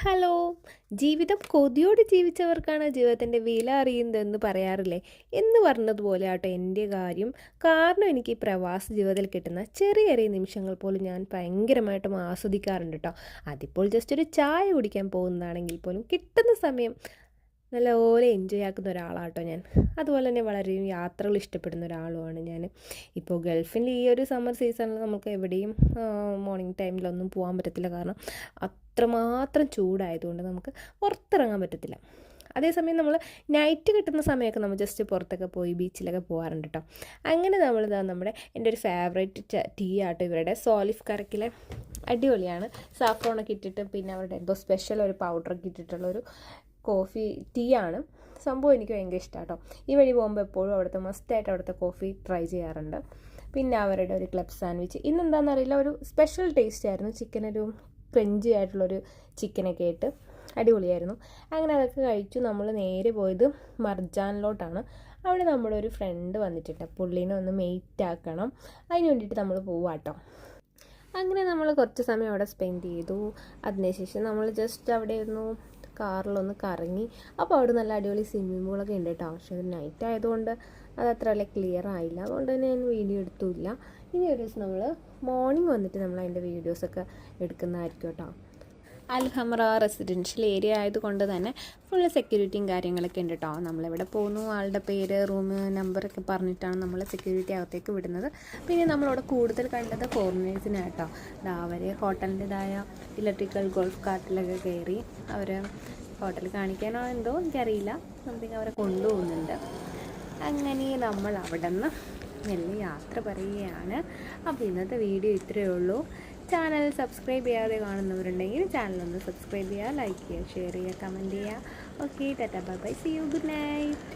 Hello. ജീവിതം കൊതിയോട് ജീവിച്ചവർക്കാണ് ജീവിതത്തിന്റെ വില അറിയുന്നതെന്ന് പറയാറില്ലേ? എന്ന് പറഞ്ഞതുപോലെ ആട്ടോ എന്റെ കാര്യം. കാരണം എനിക്ക് പ്രവാസ ജീവിതത്തിൽ കിട്ടുന്ന ചെറിയ ചെറിയ നിമിഷങ്ങൾ പോലും ഞാൻ ഭയങ്കരമായിട്ടും ആസ്വദിക്കാറുണ്ട് കേട്ടോ. അതിപ്പോൾ ജസ്റ്റ് ഒരു ചായ കുടിക്കാൻ പോകുന്നതാണെങ്കിൽ പോലും കിട്ടുന്ന സമയം നല്ലപോലെ എൻജോയ് ആക്കുന്ന ഒരാളാട്ടോ ഞാൻ. അതുപോലെ തന്നെ വളരെ യാത്രകൾ ഇഷ്ടപ്പെടുന്ന ഒരാളുമാണ് ഞാൻ. ഇപ്പോൾ ഗൾഫിൽ ഈ ഒരു സമ്മർ സീസണിൽ നമുക്ക് എവിടെയും മോർണിംഗ് ടൈമിലൊന്നും പോകാൻ പറ്റത്തില്ല. കാരണം അത്രമാത്രം ചൂടായതുകൊണ്ട് നമുക്ക് പുറത്തിറങ്ങാൻ പറ്റത്തില്ല. അതേസമയം നമ്മൾ നൈറ്റ് കിട്ടുന്ന സമയമൊക്കെ നമ്മൾ ജസ്റ്റ് പുറത്തൊക്കെ പോയി ബീച്ചിലൊക്കെ പോകാറുണ്ട് കേട്ടോ അങ്ങനെ നമ്മൾ ഇതാ നമ്മുടെ എന്റെ ഒരു ഫേവറേറ്റ് ടീ ആട്ടോ ഇവരുടെ. സോലിഫ് കറക്കിലെ അടിപൊളിയാണ്. സാഫ്രോണൊക്കെ ഇട്ടിട്ട് പിന്നെ അവരുടെ എന്തോ സ്പെഷ്യൽ ഒരു പൗഡറൊക്കെ ഇട്ടിട്ടുള്ളൊരു കോഫി ടീ ആണ് സംഭവം എനിക്ക് ഭയങ്കര ഇഷ്ടമാണ് കേട്ടോ ഈ വഴി പോകുമ്പോൾ എപ്പോഴും അവിടുത്തെ മസ്റ്റായിട്ട് അവിടുത്തെ കോഫി ട്രൈ ചെയ്യാറുണ്ട്. പിന്നെ അവരുടെ ഒരു ക്ലബ് സാൻഡ്വിച്ച് ഇന്നെന്താണെന്ന് അറിയില്ല ഒരു സ്പെഷ്യൽ ടേസ്റ്റ് ആയിരുന്നു. ചിക്കൻ ഒരു ക്രഞ്ചി ആയിട്ടുള്ളൊരു ചിക്കനൊക്കെ ആയിട്ട് അടിപൊളിയായിരുന്നു. അങ്ങനെ അതൊക്കെ കഴിച്ചു. നമ്മൾ നേരെ പോയത് മർജാനിലോട്ടാണ്. അവിടെ നമ്മുടെ ഒരു ഫ്രണ്ട് വന്നിട്ടുണ്ട്. പുള്ളീനെ ഒന്ന് മെയ്റ്റ് ആക്കണം. അതിന് വേണ്ടിയിട്ട് നമ്മൾ പോവാട്ടോ. അങ്ങനെ നമ്മൾ കുറച്ച് സമയം അവിടെ സ്പെൻഡ് ചെയ്തു. അതിനുശേഷം നമ്മൾ ജസ്റ്റ് അവിടെ ഇരുന്നു. കാറിലൊന്ന് കറങ്ങി. അപ്പോൾ അവിടെ നല്ല അടിപൊളി സ്വിമ്മിംഗ് പൂളൊക്കെ ഉണ്ട് കേട്ടോ പക്ഷേ നൈറ്റ് ആയതുകൊണ്ട് അത് അത്ര വല്ല ക്ലിയർ ആയില്ല. അതുകൊണ്ട് തന്നെ ഞാൻ വീഡിയോ എടുത്തില്ല. ഇനി ഒരു ദിവസം നമ്മൾ മോർണിംഗ് വന്നിട്ട് നമ്മൾ അതിന്റെ വീഡിയോസൊക്കെ എടുക്കുന്നതായിരിക്കും കേട്ടോ അൽഹമറ റെസിഡൻഷ്യൽ ഏരിയ ആയതുകൊണ്ട് തന്നെ ഫുൾ സെക്യൂരിറ്റിയും കാര്യങ്ങളൊക്കെ ഉണ്ട് കേട്ടോ നമ്മളിവിടെ പോകുന്നു ആളുടെ പേര് റൂം നമ്പറൊക്കെ പറഞ്ഞിട്ടാണ് നമ്മൾ സെക്യൂരിറ്റി അകത്തേക്ക് വിടുന്നത്. പിന്നെ നമ്മളവിടെ കൂടുതൽ കണ്ടത് ഫോറിനേഴ്സിനാട്ടോ അവർ ഹോട്ടലിന്റെതായ ഇലക്ട്രിക്കൽ ഗോൾഫ് കാർട്ടിലൊക്കെ കയറി അവർ ഹോട്ടൽ കാണിക്കാനോ എന്തോ എനിക്കറിയില്ല. സംതിങ് അവരെ കൊണ്ടുപോകുന്നുണ്ട്. അങ്ങനെ നമ്മൾ അവിടെ നിന്ന് മെല്ലെ യാത്ര പറയുകയാണ്. അപ്പോൾ ഇന്നത്തെ വീഡിയോ ഇത്രയേ ഉള്ളൂ. ചാനൽ സബ്സ്ക്രൈബ് ചെയ്യാതെ കാണുന്നവരുണ്ടെങ്കിൽ ചാനൽ ഒന്ന് സബ്സ്ക്രൈബ് ചെയ്യുക ലൈക്ക് ചെയ്യുക ഷെയർ ചെയ്യുക കമന്റ് ചെയ്യുക. Okay tata bye bye see you good night